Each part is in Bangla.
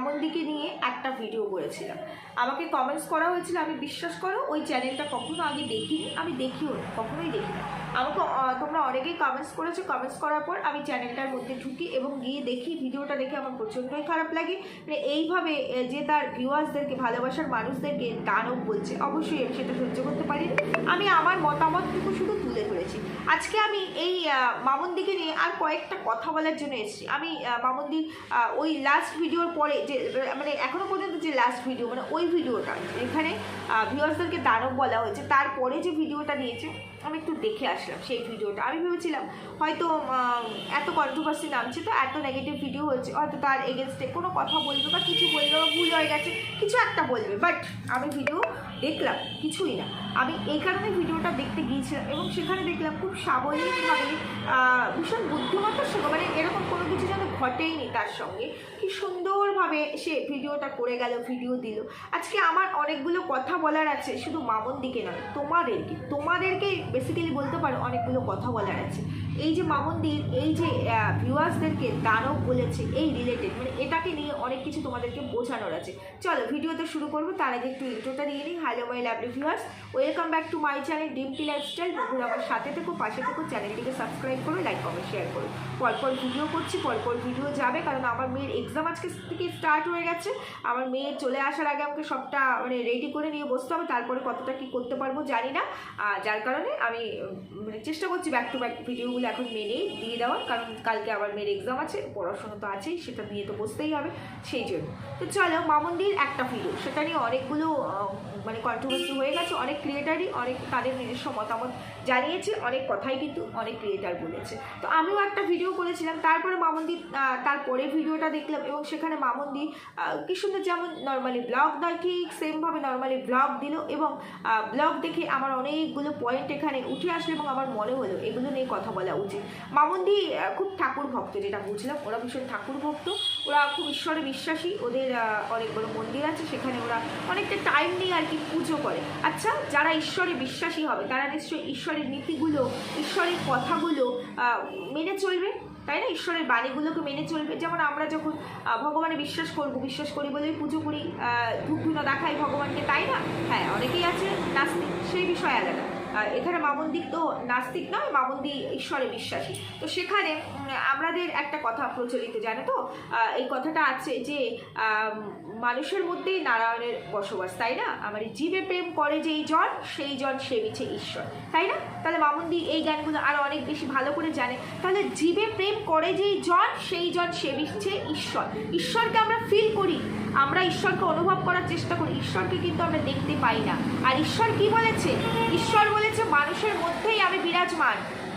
মামনদিকে নিয়ে একটা ভিডিও করেছিলাম। আমাকে কমেন্টস করা হয়েছিল, আমি বিশ্বাস করো, ওই চ্যানেলটা কখনো আগে দেখিনি, আমি দেখিও না, কখনোই দেখি না আমাকে তোমরা অনেকেই কমেন্টস করেছ। কমেন্টস করার পর আমি চ্যানেলটার মধ্যে ঢুকি এবং গিয়ে দেখি, ভিডিওটা দেখে আমার প্রচণ্ডই খারাপ লাগে। মানে এইভাবে যে তার ভিউয়ার্সদেরকে ভালোবাসার মানুষদেরকে দানব বলছে, অবশ্যই আমি সেটা সহ্য করতে পারি আমি আমার মতামতটুকু শুধু তুলে ধরেছি। আজকে আমি এই মামুনদিকে নিয়ে আর কয়েকটা কথা বলার জন্য এসেছি। আমি মামুনদির ওই লাস্ট ভিডিওর পরে যে মানে এখনও যে লাস্ট ভিডিও মানে ওই ভিডিওটা এখানে ভিউয়ার্সদেরকে দানব বলা হয়েছে। তারপরে যে ভিডিওটা দিয়েছে, আমি একটু দেখে আসলাম সেই ভিডিওটা আমি ভেবেছিলাম, হয়তো এত কন্ট্রোভার্সি নামছে তো, এত নেগেটিভ ভিডিও হচ্ছে হয়তো তার এগেনস্টে কোনো কথা বলবে বা কিছু বলবে বা ভুল হয়ে গেছে, কিছু একটা বলবে। বাট আমি ভিডিও দেখলাম, কিছুই না। আমি এই কারণে ভিডিওটা দেখতে গিয়েছিলাম এবং সেখানে দেখলাম খুব সাবলীলভাবে ভীষণ বুদ্ধিমত্তার সঙ্গে মানে এরকম কোনো কিছু যেন ঘটেইনি তার সঙ্গে। কি সুন্দরভাবে সে ভিডিওটা করে গেল, ভিডিও দিল। আজকে আমার অনেকগুলো কথা বলার আছে, শুধু মামন দিকে নয়, তোমাদেরকে তোমাদেরকে বেসিক্যালি বলতে পারো অনেকগুলো কথা বলার আছে। এই যে মামন্দির এই যে ভিউয়ার্সদেরকে দানব বলেছে, এই রিলেটেড মানে এটাকে নিয়ে অনেক কিছু তোমাদেরকে বোঝানোর আছে। চলো, ভিডিওতে শুরু করব, তার আগে একটু ইন্ট্রোটা দিয়ে নিই। Hello my lovely viewers welcome back to my channel Dimpi lifestyle বন্ধুরা, আমার সাথে থেকো, পাশে থেকো, চ্যানেলটিকে সাবস্ক্রাইব করো লাইক কমেন্ট শেয়ার করো। পরপর ভিডিও করছি, পরপর ভিডিও যাবে, কারণ আমার মেয়ের এক্সাম আজকে থেকে স্টার্ট হয়ে গেছে। আমার মেয়ে চলে আসার আগে আমাকে সবটা মানে রেডি করে নিয়ে বসতে হবে, তারপরে কতটা কি করতে পারব জানি না। যার কারণে আমি মানে চেষ্টা করছি ব্যাক টু ব্যাক ভিডিওগুলো এখন মেনেই দিয়ে দেওয়ার, কারণ কালকে আবার মেয়ের এক্সাম আছে, পড়াশোনা তো আছেই, সেটা নিয়ে তো বসতেই হবে, সেই জন্য। তো চলো, মামন্দির একটা ভিডিও সেটা নিয়ে অনেকগুলো মানে কন্ট্রোভার্সি হয়ে গেছে, অনেক ক্রিয়েটারই অনেক তাদের নিজস্ব মতামত জানিয়েছে, অনেক কথাই কিন্তু অনেক ক্রিয়েটার বলেছে। তো আমিও একটা ভিডিও করেছিলাম, তারপরে মামন্দি তারপরে ভিডিওটা দেখলাম এবং সেখানে মামন্দি কি সুন্দর যেমন নর্মালি ব্লগ দেয় ঠিক সেমভাবে নর্মালি ব্লগ দিল এবং ব্লগ দেখে আমার অনেকগুলো পয়েন্ট এখানে উঠে আসলো এবং আমার মনে হলো এগুলো নিয়ে কথা বলা উচিত। মামন্দি খুব ঠাকুর ভক্ত, যেটা বুঝলাম, ওরা ভীষণ ঠাকুর ভক্ত। ওরা খুব ঈশ্বরে বিশ্বাসী, ওদের অনেক বড় মন্দির আছে, সেখানে ওরা অনেকটা টাইম নিয়ে আর কি পুজো করে। আচ্ছা যারা ঈশ্বরে বিশ্বাসী হবে, তারা নিশ্চয়ই ঈশ্বরের নীতিগুলো, ঈশ্বরের কথাগুলো মেনে চলবে, তাই না? ঈশ্বরের বাণীগুলোকে মেনে চলবে। যেমন আমরা যখন ভগবানে বিশ্বাস করব, বিশ্বাস করি বলেই পুজো করি ধূপ দেখাই ভগবানকে, তাই না? হ্যাঁ অনেকেই আছে নাস্তিক, সেই বিষয় আলাদা। এখানে মামন্দিক তো নাস্তিক নয়, মামন্দি ঈশ্বরে বিশ্বাসী। তো সেখানে আমাদের একটা কথা প্রচলিত, জানো তো? এই কথাটা আছে যে মানুষের মধ্যেই নারায়ণের বসবাস, তাই না? আমার জীবে প্রেম করে যেই জন, সেই জন সেবিছে ঈশ্বর, তাই না? তাহলে মামুন্দি এই গানগুলো আরও অনেক বেশি ভালো করে জানে। তাহলে জীবে প্রেম করে যেই জন, সেই জন সেবিচ্ছে ঈশ্বর। ঈশ্বরকে আমরা ফিল করি। আমরা ঈশ্বরকে অনুভব করার চেষ্টা করি। ঈশ্বরকে কিন্তু আমরা দেখতে পাই না। আর ঈশ্বর কি বলেছে? ঈশ্বর বলেছে মানুষের মধ্যেই আমি বিরাজমান।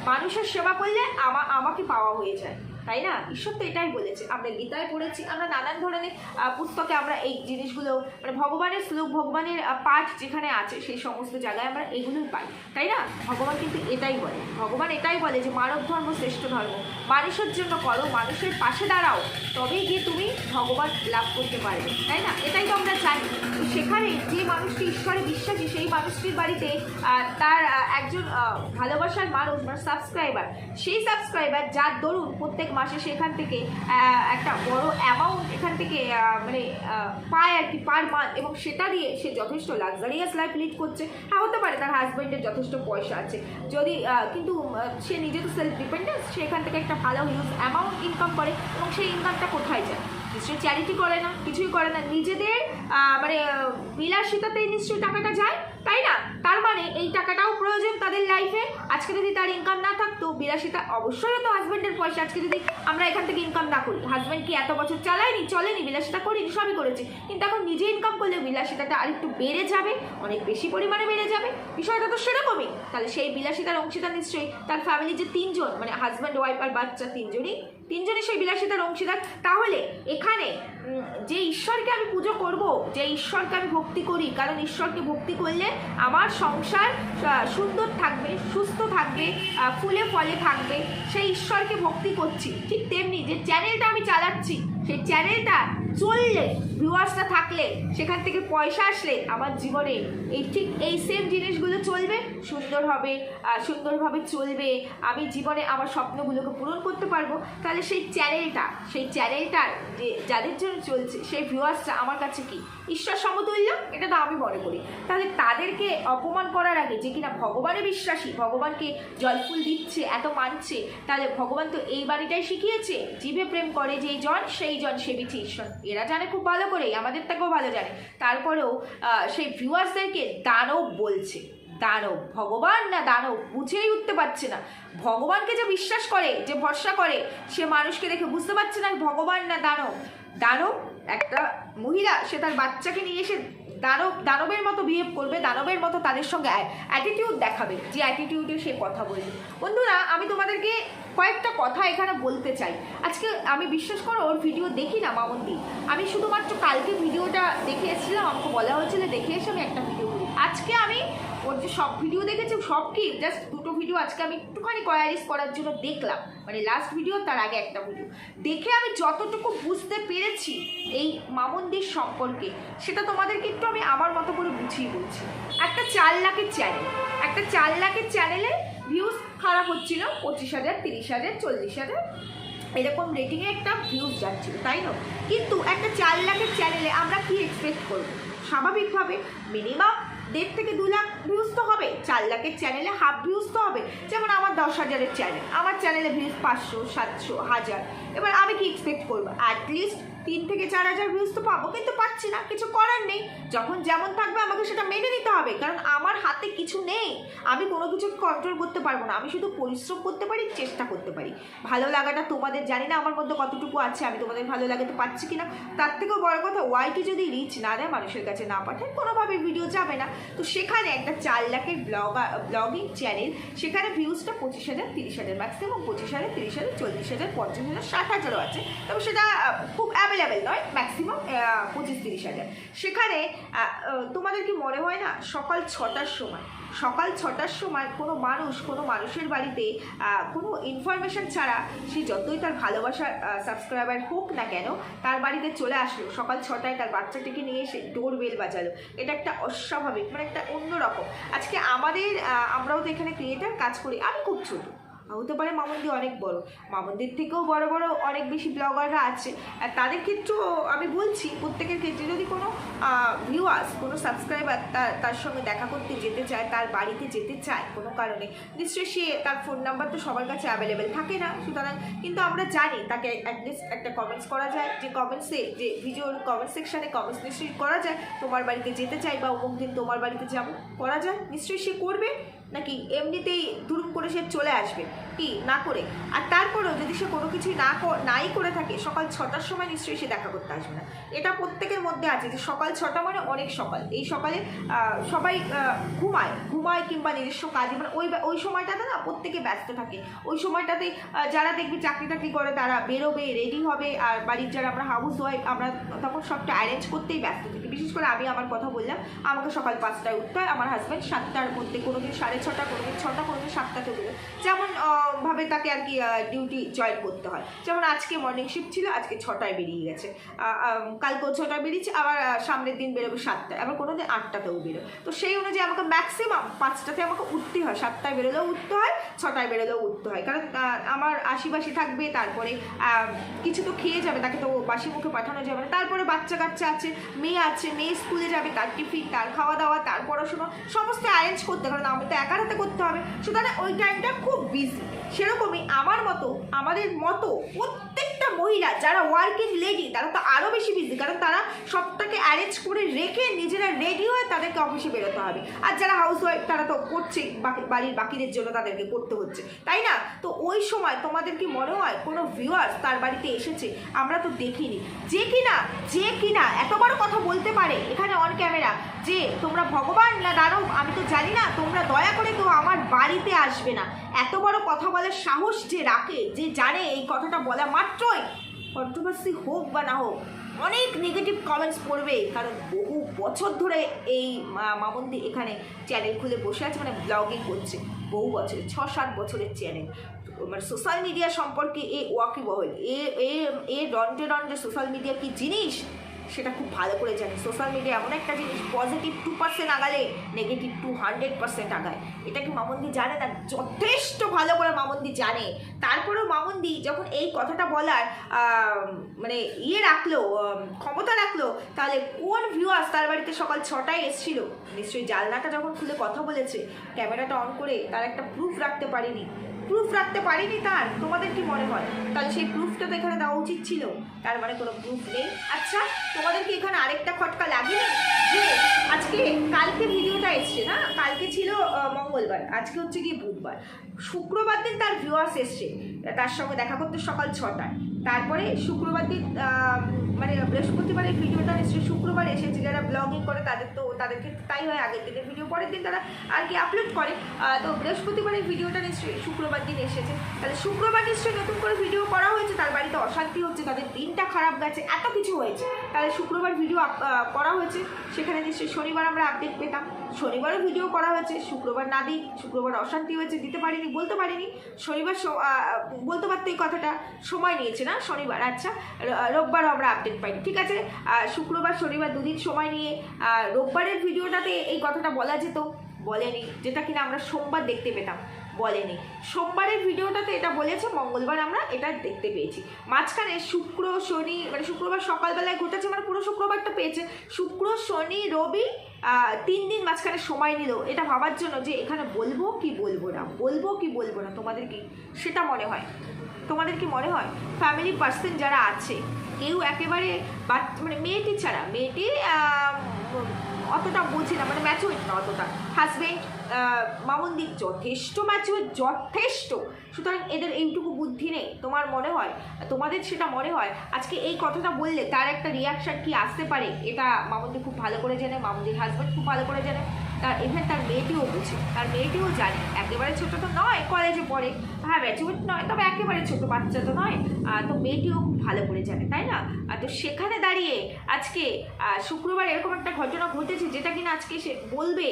মানুষের সেবা করলে আমা আমাকে পাওয়া হয়ে যায়। তাই না? ঈশ্বর তো এটাই বলেছে। আমরা গীতায় পড়েছি, আমরা নানান ধরনের পুস্তকে আমরা এই জিনিসগুলো মানে ভগবানের শ্লোক, ভগবানের পাঠ যেখানে আছে, সেই সমস্ত জায়গায় আমরা এগুলোই পাই। তাই না? ভগবান কিন্তু এটাই বলে। ভগবান এটাই বলে যে মানব ধর্ম শ্রেষ্ঠ ধর্ম। মানুষের জন্য করো, মানুষের পাশে দাঁড়াও, তবেই গিয়ে তুমি ভগবান লাভ করতে পারবে। তাই না? এটাই তো আমরা জানি। সেখানে যে মানুষটি ঈশ্বরে বিশ্বাসী, সেই মানুষটির বাড়িতে তার একজন ভালোবাসার মানুষ বা সাবস্ক্রাইবার সেই সাবস্ক্রাইবার যার দরুন প্রত্যেক মাসে সেখান থেকে একটা বড় অ্যামাউন্ট এখান থেকে মানে পায় আর কি পার মান্থ এবং সেটা দিয়ে সে যথেষ্ট লাক্সারিয়াস লাইফ লিড করছে। হ্যাঁ হতে পারে তার হাজব্যান্ডের যথেষ্ট পয়সা আছে। যদি কিন্তু সে নিজে তো সেলফ ডিপেন্ডেন্স সেখান থেকে একটা ভালো হিউজ অ্যামাউন্ট ইনকাম করে এবং সেই ইনকামটা কোথায় যায়? নিশ্চয়ই চ্যারিটি করে না, কিছুই করে না। নিজেদের মানে বিলাসিতাতেই নিশ্চয়ই টাকাটা যায়। তাই না? তার মানে এই টাকাটাও প্রয়োজন তাদের লাইফে আজকে যদি তার ইনকাম না থাকতো, বিলাসিতা অবশ্যই তো হাজব্যান্ডের পয়সা আজকে যদি আমরা এখান থেকে ইনকাম না করি। হাজব্যান্ড কি এত বছর চালায়নি, চলেনি, বিলাসিতা করিনি, সবই করেছে। কিন্তু এখন নিজে ইনকাম করলে বিলাসিতাটা আরেকটু বেড়ে যাবে, অনেক বেশি পরিমাণে বেড়ে যাবে। বিষয়টা তো সেরকমই। তাহলে সেই বিলাসিতার অংশীদার নিশ্চয়ই তার ফ্যামিলির যে তিনজন মানে হাজব্যান্ড ওয়াইফ আর বাচ্চা তিনজনই তিনজনই সেই বিলাসিতার অংশীদার। তাহলে এখানে যে ঈশ্বরকে আমি পুজো করব, যে ঈশ্বরকে আমি ভক্তি করি, কারণ ঈশ্বরকে ভক্তি করলে আমার সংসার সুন্দর থাকবে, সুস্থ থাকবে ফুলে ফলে থাকবে, সেই ঈশ্বরকে ভক্তি করছি। ঠিক তেমনি যে চ্যানেলটা আমি চালাচ্ছি, সেই চ্যানেলটা চললে ভিউয়ার্সটা থাকলে, সেখান থেকে পয়সা আসলে আমার জীবনে এই ঠিক এই সেম জিনিসগুলো চলবে, সুন্দর হবে সুন্দরভাবে চলবে, আমি জীবনে আমার স্বপ্নগুলোকে পূরণ করতে পারব। তাহলে সেই চ্যানেলটা, সেই চ্যানেলটার যে, যাদের জন্য চলছে? সেই ভিউয়ার্সটা আমার কাছে কি? ঈশ্বর সমতুল্য? এটা তো আমি মনে করি। তাহলে তাদেরকে অপমান করার আগে যে কিনা ভগবানে বিশ্বাসী, ভগবানকে জলফুল দিচ্ছে, এত মানছে, তাহলে ভগবান তো এই বাড়িটাই শিখিয়েছে। জীবে প্রেম করে যেই জন, সেই জন সেবিছে ঈশ্বর। এরা জানে খুব ভালো করেই, আমাদের থেকেও ভালো জানে। তারপরেও সেই ভিউয়ার্সদেরকে দানব বলছে। দানব ভগবান না দানব বুঝেই উঠতে পারছে না। ভগবানকে যে বিশ্বাস করে, যে ভরসা করে, সে মানুষকে দেখে বুঝতে পারছে না ভগবান না দানব দানব একটা মহিলা, সে তার বাচ্চাকে নিয়ে এসে দানব দানবের মতো বিহেভ করবে দানবের মতো তাদের সঙ্গে অ্যাটিটিউড দেখাবে। যে অ্যাটিটিউডে সে কথা বলবে। বন্ধুরা, আমি তোমাদেরকে কয়েকটা কথা এখানে বলতে চাই। আজকে আমি বিশ্বাস করো, ওর ভিডিও দেখি না মামন্দি। আমি শুধুমাত্র কালকে ভিডিওটা দেখে এসেছিলাম আমাকে বলা হয়েছিল, দেখে এসে আমি একটা ভিডিও করি আজকে আমি ওর যে সব ভিডিও দেখেছি, সব কি জাস্ট দুটো ভিডিও আজকে আমি একটুখানি কোয়ারিস করার জন্য দেখলাম। মানে লাস্ট ভিডিও তার আগে একটা ভিডিও দেখে আমি যতটুকু বুঝতে পেরেছি এই মামন্দির সম্পর্কে, সেটা তোমাদেরকে একটু আমি আমার মতো করে বুঝিয়ে বলছি। একটা চার লাখের চ্যানেল একটা চার লাখের চ্যানেলে ভিউজ খারাপ হচ্ছিল, পঁচিশ হাজার, তিরিশ হাজার, চল্লিশ হাজার। এরকম রেটিংয়ে একটা ভিউজ যাচ্ছিল, তাই না? কিন্তু একটা চার লাখের চ্যানেলে আমরা কি এক্সপেক্ট করব? স্বাভাবিকভাবে মিনিমাম দেড় থেকে দু লাখ ভিউজ তো হবে, চার লাখের চ্যানেলে হাফ ভিউজ তো হবে। যেমন আমার দশ হাজারের চ্যানেল আমার চ্যানেলে ভিউজ পাঁচশো, সাতশো, হাজার। এবার আমি কি এক্সপেক্ট করব? অ্যাটলিস্ট তিন থেকে চার হাজার ভিউজ তো পাবো, কিন্তু পাচ্ছি না, কিছু করার নেই। যখন যেমন থাকবে আমাকে সেটা মেনে নিতে হবে, কারণ আমার হাতে কিছু নেই। আমি কোনো কিছু কন্ট্রোল করতে পারব না, আমি শুধু পরিশ্রম করতে পারি, চেষ্টা করতে পারি। ভালো লাগাটা তোমাদের, জানি না আমার মধ্যে কতটুকু আছে, আমি তোমাদের ভালো লাগাতে পারছি কিনা। তার থেকেও বড় কথা ওয়াইটি যদি রিচ না দেয়, মানুষের কাছে না পাঠায়, কোনোভাবে ভিডিও যাবে না। তো সেখানে একটা চার লাখের ব্লগার ব্লগিং চ্যানেল সেখানে ভিউজটা পঁচিশ হাজার, তিরিশ হাজার ম্যাক্সিমাম পঁচিশ হাজার, তিরিশ হাজার, চল্লিশ হাজার, পঞ্চাশ হাজার, ষাট হাজারও আছে। তবে সেটা খুব অ্যাভেলেবেল নয় ম্যাক্সিমাম পঁচিশ তিরিশ হাজার। সেখানে তোমাদের কি মনে হয় না, সকাল ছটার সময়, সকাল ছটার সময় কোনো মানুষ, কোনো মানুষের বাড়িতে কোনো ইনফরমেশন ছাড়া সে যতই তার ভালোবাসার সাবস্ক্রাইবার হোক না কেন, তার বাড়িতে চলে আসলো। সকাল ছটায় তার বাচ্চাটিকে নিয়ে এসে ডোর বেল বাজালো। এটা একটা অস্বাভাবিক মানে একটা অন্যরকম। আজকে আমাদের আমরাও তো এখানে ক্রিয়েটার কাজ করি। আমি খুব ছোটো। হতে পারে মামন্দি অনেক বড়। মামন্দির থেকেও বড় বড় অনেক বেশি ব্লগাররা আছে। আর তাদের ক্ষেত্রেও আমি বলছি, প্রত্যেকের ক্ষেত্রে যদি কোনো ভিউয়ার্স কোনো সাবস্ক্রাইবার তার তার সঙ্গে দেখা করতে যেতে চায়, তার বাড়িতে যেতে চায় কোনো কারণে, নিশ্চয়ই সে তার ফোন নাম্বার তো সবার কাছে অ্যাভেলেবেল থাকে না। সুতরাং কিন্তু আমরা জানি তাকে অ্যাটলিস্ট একটা কমেন্টস করা যায়, যে কমেন্টসে যে ভিডিওর কমেন্ট সেকশানে কমেন্টস নিশ্চয়ই করা যায়, তোমার বাড়িতে যেতে চাই বা অমুক দিন তোমার বাড়িতে যাব, করা যায়। নিশ্চয়ই সে করবে। নাকি এমনিতেই দুরুম করে সে চলে আসবে? কি, না করে? আর তারপরেও যদি সে কোনো কিছুই না নাই করে থাকে, সকাল ছটার সময় নিশ্চয়ই সে দেখা করতে আসবে না। এটা প্রত্যেকের মধ্যে আছে যে সকাল ছটা মানে অনেক সকাল। এই সকালে সবাই ঘুমায়। ঘুমায় কিংবা নিজস্ব কাজে মানে ওই ওই সময়টাতে না প্রত্যেকে ব্যস্ত থাকে। ওই সময়টাতে যারা দেখবি চাকরি টাকরি করে, তারা বেরোবে রেডি হবে। আর বাড়ির যারা আমরা হাউস ওয়াইফ আমরা তখন সবটা অ্যারেঞ্জ করতেই ব্যস্ত থাকি। বিশেষ করে আমি আমার কথা বললাম, আমাকে সকাল পাঁচটায় উঠতে হয়, আমার হাজব্যান্ড সাতটার মধ্যে কোনো দিন সাড়ে ছটা কোনো দিন ছটা কোনো দিন সাতটাতে উঠবে যেমন ভাবে তাকে আর কি ডিউটি জয়েন করতে হয়। যেমন আজকে মর্নিং শিফট ছিল, আজকে ছটায় বেরিয়ে গেছে। কালকেও ছটায় বেরিয়েছে, আবার সামনের দিন বেরোবে সাতটায়, আবার কোনো দিন আটটাতেও বেরোয়। তো সেই অনুযায়ী আমাকে ম্যাক্সিমাম পাঁচটাতে আমাকে উঠতে হয়, সাতটায় বেরোলেও উঠতে হয়, ছটায় বেরোলেও উঠতে হয়। কারণ আমার আশিবাসি থাকবে, তারপরে কিছু তো খেয়ে যাবে, তাকে তো বাসি মুখে পাঠানো যাবে না। তারপরে বাচ্চা কাচ্চা আছে, মেয়ে আছে মেয়ে স্কুলে যাবে, তার টিফিন, তার খাওয়া দাওয়া তার পড়াশোনা সমস্ত অ্যারেঞ্জ করতে কারণ আমি তো একার হাতে করতে হবে। সুতরাং ওই টাইমটা খুব বিজি সেরকমই আমার মতো, আমাদের মতো প্রত্যেকটা মহিলা, যারা ওয়ার্কিং লেডি তারা তো আরও বেশি বিজি কারণ তারা সবটাকে অ্যারেঞ্জ করে রেখে নিজেরা রেডি হয়ে তাদেরকে অফিসে বেরোতে হবে। আর যারা হাউস ওয়াইফ তারা তো করছে, বাকি, বাড়ির বাকিদের জন্য তাদেরকে করতে হচ্ছে। তাই না? তো ওই সময় তোমাদের কি মনে হয় কোনো ভিউয়ার্স তার বাড়িতে এসেছে? আমরা তো দেখিনি। যে কিনা যে কিনা, এত বড় কথা বলতে পারে। এখানে অন ক্যামেরা যে, তোমরা ভগবান না দানব আমি তো জানি না, তোমরা দয়া করে কেউ আমার বাড়িতে আসবে না। এত বড় কথা বলার সাহস যে রাখে, যে জানে এই কথাটা বলা মাত্রই কন্ট্রোভার্সি হোক বা না হোক, অনেক নেগেটিভ কমেন্টস পড়বে। কারণ বহু বছর ধরে এই মামন্দি এখানে চ্যানেল খুলে বসে আছে মানে ব্লগিং করছে। বহু বছর ছ সাত বছরের চ্যানেল মানে সোশ্যাল মিডিয়া সম্পর্কে এ ওয়াকিবহল। এ এ এ ডন্টে ডন্টে সোশ্যাল মিডিয়া কি জিনিস? সেটা খুব ভালো করে জানে। সোশ্যাল মিডিয়া এমন একটা জিনিস পজিটিভ টু পার্সেন্ট আগালে নেগেটিভ টু হান্ড্রেড পার্সেন্ট আগায়। এটা কি মামন্দি জানে না? যথেষ্ট ভালো করে মামন্দি জানে। তারপরেও মামন্দি যখন এই কথাটা বলার মানে ইয়ে রাখল ক্ষমতা রাখল, তাহলে কোন ভিউয়ার্স তার বাড়িতে সকাল ছটায় এসেছিল? নিশ্চয়ই জানলাটা যখন খুলে কথা বলেছে, ক্যামেরাটা অন করে তার একটা প্রুফ রাখতে পারিনি। প্রুফ রাখতে পারিনি তার। তোমাদের কি মনে হয়? তাহলে সেই প্রুফটা তো এখানে দেওয়া উচিত ছিল। তার মানে কোনো প্রুফ নেই। আচ্ছা তোমাদের কি এখানে আরেকটা খটকা লাগে যে আজকে, কালকে ভিডিওটা এসছে না? কালকে ছিল মঙ্গলবার। আজকে হচ্ছে গিয়ে বুধবার। শুক্রবার দিন তার ভিউয়ার্স এসছে। তার সঙ্গে দেখা করতে সকাল ছটায়। তারপরে শুক্রবার দিন মানে বৃহস্পতিবারের ভিডিওটা নিশ্চয়ই শুক্রবার এসেছে, যারা ব্লগিং করে তাদের তো, তাদেরকে তাই হয় আগের দিনের ভিডিও পরের দিন তারা আর কি আপলোড করে। তো বৃহস্পতিবারের ভিডিওটা নিশ্চয়ই শুক্রবার দিন এসেছে। তাহলে শুক্রবার নিশ্চয়ই নতুন করে ভিডিও করা হয়েছে, তার বাড়িতে অশান্তি হচ্ছে, তাদের দিনটা খারাপ গেছে, এত কিছু হয়েছে। তাহলে শুক্রবার ভিডিও করা হয়েছে, সেখানে নিশ্চয়ই শনিবার আমরা আপডেট পেতাম। শনিবারও ভিডিও করা হয়েছে, শুক্রবার না দিই, শুক্রবার অশান্তি হয়েছে, দিতে পারিনি, বলতে পারিনি, শনিবার বলতে পারতো এই কথাটা সময় নিয়েছে না, শনিবার আচ্ছা রোববারও আমরা আপডেট পাইনি, ঠিক আছে? শুক্রবার, শনিবার দুদিন সময় নিয়ে রোববারের ভিডিওটাতে এই কথাটা বলা যেত, বলেনি, যেটা কিনা আমরা সোমবার দেখতে পেতাম। বলেনি। সোমবারের ভিডিওটাতে এটা বলেছে, মঙ্গলবার আমরা এটা দেখতে পেয়েছি। মাঝখানে শুক্র, শনি মানে শুক্রবার সকালবেলায় ঘটেছে মানে পুরো শুক্রবারটা পেয়েছে। শুক্র, শনি, রবি তিন দিন মাঝখানে সময় নিল। এটা ভাবার জন্য যে এখানে বলব কি বলব না, বলব কি বলব না, তোমাদের কি সেটা মনে হয়? তোমাদের কি মনে হয়? ফ্যামিলি পার্সন যারা আছে, কেউ একেবারে মানে মেয়েটি ছাড়া মেয়েটি অতটা বোঝে না মানে ম্যাচুইট না অতটা। হাজবেন্ড মামুন্দি যথেষ্ট ম্যাচুইট যথেষ্ট। সুতরাং এদের এইটুকু বুদ্ধি নেই, তোমার মনে হয়? তোমাদের সেটা মনে হয়? আজকে এই কথাটা বললে তার একটা রিয়াকশন কি আসতে পারে? এটা মামুন্দি খুব ভালো করে জানে, মামুন্দির হাজব্যান্ড খুব ভালো করে জানে। তার ইভেন তার মেয়েটিও বুঝে, তার মেয়েটিও জানে। একেবারে ছোটো তো নয় কলেজে পড়ে। হ্যাঁ ম্যাচুইট নয়, তবে একেবারে ছোট বাচ্চা তো নয়। তো মেয়েটিও খুব ভালো করে জানে, তাই না? তো সেখানে দাঁড়িয়ে আজকে শুক্রবার এরকম একটা ঘটনা ঘটেছে যেটা কিনা আজকে সে বলবে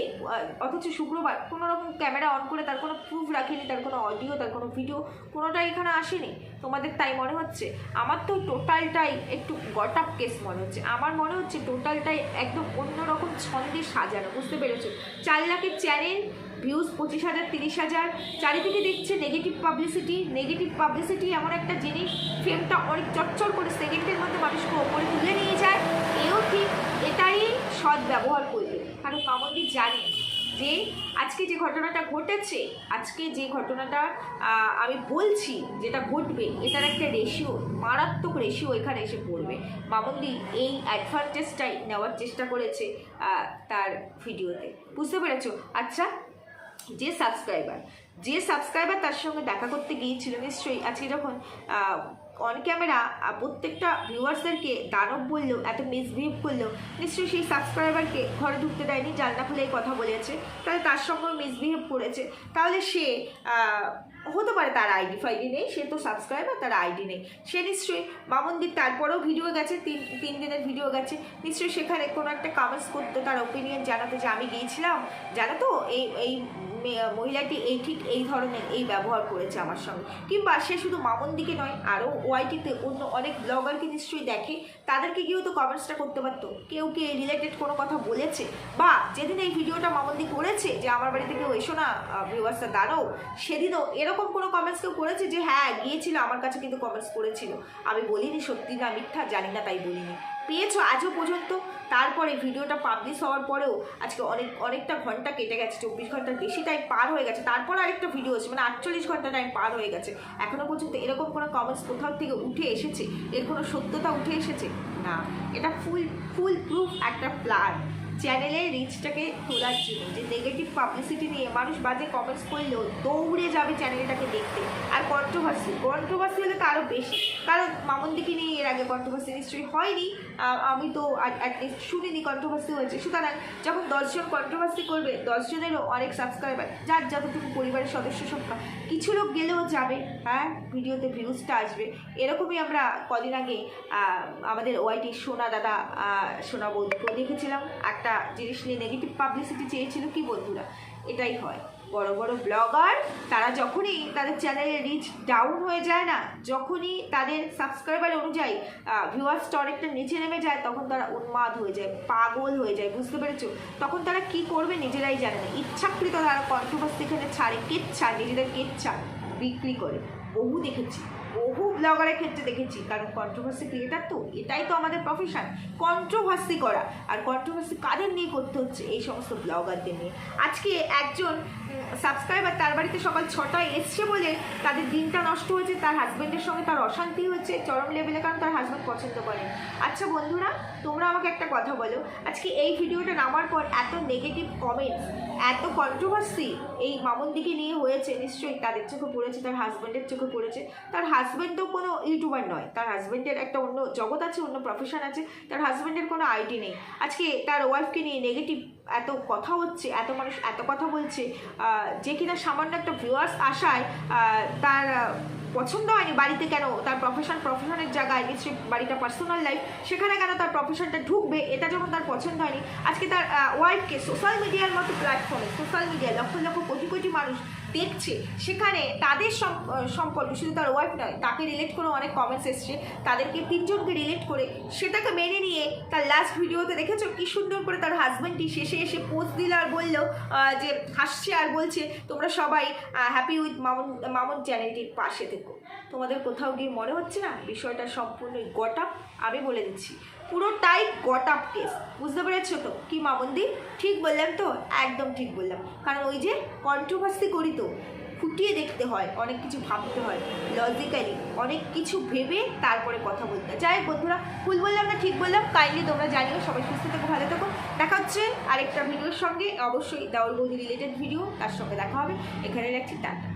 অথচ শুক্রবার কোনো রকম ক্যামেরা অন করে তার কোনো প্রুফ রাখেনি, তার কোনো অডিও তার কোনো ভিডিও কোনোটাই এখানে আসেনি। তোমাদের তাই মনে হচ্ছে? আমার তো টোটালটাই একটু গটাপ কেস মনে হচ্ছে। আমার মনে হচ্ছে টোটালটাই একদম অন্যরকম ছন্দে সাজানো, বুঝতে পেরেছ? চার লাখের চ্যানেল ভিউজ পঁচিশ হাজার, তিরিশ হাজার। চারিদিকে দেখছে নেগেটিভ পাবলিসিটি নেগেটিভ পাবলিসিটি এমন একটা জিনিস ফেমটা অনেক চটচর করে সেকেন্ডের মধ্যে মানুষকে ওপরে তুলে নিয়ে যায়। এও ঠিক এটাই সৎ ব্যবহার করবে। কারণ কামন্দি জানে যে আজকে যে ঘটনাটা ঘটেছে, আজকে যে ঘটনাটা আমি বলছি যেটা ঘটবে, এটার একটা রেশিও মারাত্মক রেশিও এখানে এসে পড়বে। মামন্দি এই অ্যাডভান্টেজটাই নেওয়ার চেষ্টা করেছে তার ভিডিওতে বুঝতে পেরেছ? আচ্ছা যে সাবস্ক্রাইবার যে সাবস্ক্রাইবার তার সঙ্গে দেখা করতে গিয়েছিল নিশ্চয়ই। আজকে যখন অন ক্যামেরা প্রত্যেকটা ভিউয়ার্সদেরকে দানব বলল, এত মিসবিহেভ করল, নিশ্চয়ই সেই সাবস্ক্রাইবারকে ঘরে ঢুকতে দেয়নি, জানলা খুলে এই কথা বলেছে। তাহলে তার সঙ্গেও মিসবিহেভ করেছে। তাহলে সে হতে পারে তার আইডি ফাইডি নেই, সে তো সাবস্ক্রাইবার তার আইডি নেই। সে নিশ্চয়ই মামন্দির তারপরেও ভিডিও গেছে, তিন তিন দিনের ভিডিও গেছে। নিশ্চয়ই সেখানে কোনো একটা কামেন্টস করতে, তার ওপিনিয়ন জানাতে যে আমি গিয়েছিলাম, জানো তো, এই এই মহিলাটি এই ঠিক এই ধরনের এই ব্যবহার করেছে আমার সঙ্গে। কিংবা সে শুধু মামন্দিকে নয়, আরও ওয়াইটিতে অন্য অনেক ব্লগারকে নিশ্চয়ই দেখে। তাদেরকে গিয়েও তো কমেন্টসটা করতে পারতো। কেউ কে রিলেটেড কোনো কথা বলেছে? বা যেদিন এই ভিডিওটা মামন্দি করেছে যে, আমার বাড়িতে কেউ এসো না ভিউয়ার্সটা দাঁড়াও, সেদিনও এরকম কোনো কমেন্টস কেউ করেছে যে হ্যাঁ গিয়েছিল, আমার কাছে কিন্তু কমেন্টস করেছিল। আমি বলিনি সত্যি না মিথ্যা, জানি না তাই বলিনি। পেয়েছ আজও পর্যন্ত? তারপরে ভিডিওটা পাবলিশ হওয়ার পরেও আজকে অনেক, অনেকটা ঘণ্টা কেটে গেছে, চব্বিশ ঘণ্টার বেশি টাইম পার হয়ে গেছে। তারপর আরেকটা ভিডিও আছে মানে আটচল্লিশ ঘণ্টা টাইম পার হয়ে গেছে। এখনও পর্যন্ত এরকম কোনো কমেন্টস কোথাও থেকে উঠে এসেছে? এর কোনো সত্যতা উঠে এসেছে? না, এটা ফুল ফুল প্রুফ একটা প্ল্যান চ্যানেলের রিচটাকে তোলার জন্য যে নেগেটিভ পাবলিসিটি নিয়ে মানুষ বাজে কমেন্টস করলেও দৌড়ে যাবে চ্যানেলটাকে দেখতে। আর কন্ট্রোভার্সি কন্ট্রোভার্সি হলে তো আরও বেশি। কারণ মামন্দিকে নিয়ে এর আগে কন্ট্রোভার্সি নিশ্চয়ই হয়নি। আমি তো অ্যাটলিস্ট শুনিনি কন্ট্রোভার্সি হয়েছে। সুতরাং যখন দশজন কন্ট্রোভার্সি করবে, দশজনেরও অনেক সাবস্ক্রাইবার যার যতটুকু পরিবারের সদস্য সংখ্যা। কিছু লোক গেলেও যাবে হ্যাঁ ভিডিওতে ভিউজটা আসবে। এরকমই আমরা কদিন আগে আমাদের ওয়াইটি সোনা দাদা সোনা বন্ধুকেও দেখেছিলাম। একটা জিনিস নিয়ে নেগেটিভ পাবলিসিটি চেয়েছিল কি বন্ধুরা? এটাই হয়। বড় বড় ব্লগার তারা যখনই তাদের চ্যানেলের রিচ ডাউন হয়ে যায় না, যখনই তাদের সাবস্ক্রাইবার অনুযায়ী ভিউয়ার্সটা অনেকটা নিচে নেমে যায়, তখন তারা উন্মাদ হয়ে যায়, পাগল হয়ে যায়, বুঝতে পেরেছ? তখন তারা কি করবে নিজেরাই জানে না। ইচ্ছাকৃত তারা কন্ট্রোভার্সি এখানে ছাড়ে, কেচ্ছা, নিজেদের কেচ্ছা বিক্রি করে। বহু দেখেছি। বহু ব্লগারের ক্ষেত্রে দেখেছি, কারণ কন্ট্রোভার্সি ক্রিয়েটার তো, এটাই তো আমাদের প্রফেশন কন্ট্রোভার্সি করা। আর কন্ট্রোভার্সি কাদের নিয়ে করতে হচ্ছে এই সমস্ত ব্লগারদের নিয়ে? আজকে একজন সাবস্ক্রাইবার তার বাড়িতে সকাল ছটায় এসছে বলে তাদের দিনটা নষ্ট হয়েছে, তার হাজব্যান্ডের সঙ্গে তার অশান্তি হচ্ছে, চরম লেভেলে কারণ তার হাজব্যান্ড পছন্দ করে আচ্ছা বন্ধুরা, তোমরা আমাকে একটা কথা বলো, আজকে এই ভিডিওটা নামার পর এত নেগেটিভ কমেন্টস এত কন্ট্রোভার্সি এই মামুনদিকে নিয়ে হয়েছে, নিশ্চয়ই তাদের চোখে পড়েছে, তার হাজব্যান্ডের চোখে পড়েছে। তার হাজব্যান্ডও কোনো ইউটিউবার নয়, তার হাজব্যান্ডের একটা অন্য জগৎ আছে, অন্য প্রফেশন আছে, তার হাজব্যান্ডের কোনো আইডি নেই। আজকে তার ওয়াইফকে নিয়ে নেগেটিভ এত কথা হচ্ছে, এত মানুষ এত কথা বলছে যে কিনা সামান্য একটা ভিউয়ার্স আসায় তার পছন্দ হয়নি বাড়িতে কেন? তার প্রফেশন প্রফেশনের জায়গায় নিশ্চয়ই বাড়িটা পার্সোনাল লাইফ সেখানে কেন তার প্রফেশনটা ঢুকবে? এটা যখন তার পছন্দ হয়নি। আজকে তার ওয়াইফকে সোশ্যাল মিডিয়ার মতো প্ল্যাটফর্মে সোশ্যাল মিডিয়ায় লক্ষ লক্ষ কোটি কোটি মানুষ দেখছে, সেখানে তাদের সম্পর্ক, শুধু তার ওয়াইফ নয়, তাকে রিলেট করে অনেক কমেন্টস এসছে, তাদেরকে তিনজনকে রিলেট করে, সেটাকে মেনে নিয়ে তার লাস্ট ভিডিওতে দেখেছ কি সুন্দর করে তার হাজব্যান্ডটি শেষে এসে পোস্ট দিল আর বলল যে হাসছে আর বলছে, তোমরা সবাই হ্যাপি উইথ মামুন মামুন চ্যানেলটির পাশে থেকো। তোমাদের কোথাও গিয়ে মনে হচ্ছে না? বিষয়টা সম্পূর্ণই গটা আমি বলে দিচ্ছি। পুরোটাই গট আপ কেস বুঝতে পেরেছ তো? কি মামুন্দি ঠিক বললাম তো? একদম ঠিক বললাম। কারণ ওই যে কন্ট্রোভার্সি করি তো, ফুটিয়ে দেখতে হয়, অনেক কিছু ভাবতে হয় লজিক্যালি অনেক কিছু ভেবে তারপরে কথা বলতে যাই হোক বন্ধুরা, ভুল বললাম না, ঠিক বললাম। কাইন্ডলি তোমরা জানিও, সবাই সুস্থ থেকো, ভালো থেকো। দেখা হচ্ছে আরেকটা ভিডিওর সঙ্গে। অবশ্যই দাউল বৌদি রিলেটেড ভিডিও তার সঙ্গে দেখা হবে। এখানে রাখছি, টাটা।